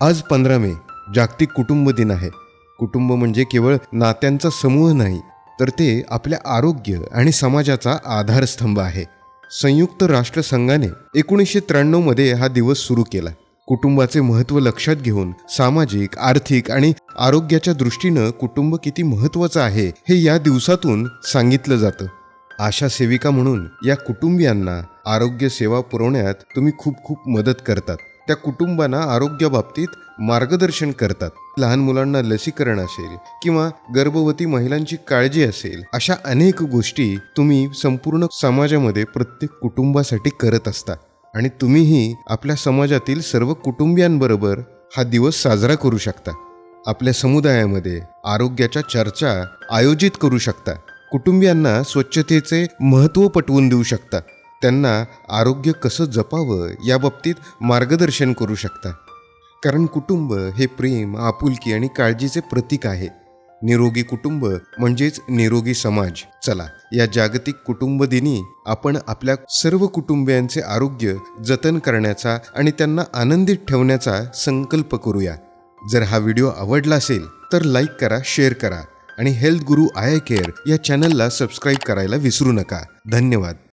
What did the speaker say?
आज पंधरा मे जागतिक कुटुंब दिन आहे. कुटुंब म्हणजे केवळ नात्यांचा समूह नाही तर ते आपल्या आरोग्य आणि समाजाचा आधारस्तंभ आहे. संयुक्त राष्ट्रसंघाने एकोणीसशे त्र्याण्णवमध्ये हा दिवस सुरू केला. कुटुंबाचे महत्त्व लक्षात घेऊन सामाजिक आर्थिक आणि आरोग्याच्या दृष्टीनं कुटुंब किती महत्त्वाचं आहे हे या दिवसातून सांगितलं जातं. आशा सेविका म्हणून या कुटुंबियांना आरोग्य सेवा पुरवण्यात तुम्ही खूप खूप मदत करतात. त्या कुटुंबांना आरोग्याबाबतीत मार्गदर्शन करतात. लहान मुलांना लसीकरण असेल किंवा गर्भवती महिलांची काळजी असेल अशा अनेक गोष्टी तुम्ही संपूर्ण समाजामध्ये प्रत्येक कुटुंबासाठी करत असता. आणि तुम्हीही आपल्या समाजातील सर्व कुटुंबियांबरोबर हा दिवस साजरा करू शकता. आपल्या समुदायामध्ये आरोग्याच्या चर्चा आयोजित करू शकता. कुटुंबियांना स्वच्छतेचे महत्त्व पटवून देऊ शकता. त्यांना आरोग्य कसं जपावं याबाबतीत मार्गदर्शन करू शकता. कारण कुटुंब हे प्रेम आपुलकी आणि काळजीचे प्रतीक आहे. निरोगी कुटुंब म्हणजेच निरोगी समाज. चला या जागतिक कुटुंब दिनी आपण आपल्या सर्व कुटुंबियांचे आरोग्य जतन करण्याचा आणि त्यांना आनंदित ठेवण्याचा संकल्प करूया. जर हा व्हिडिओ आवडला असेल तर लाईक करा शेअर करा. आणि हेल्थ गुरु आय केअर या चॅनलला सबस्क्राईब करायला विसरू नका. धन्यवाद.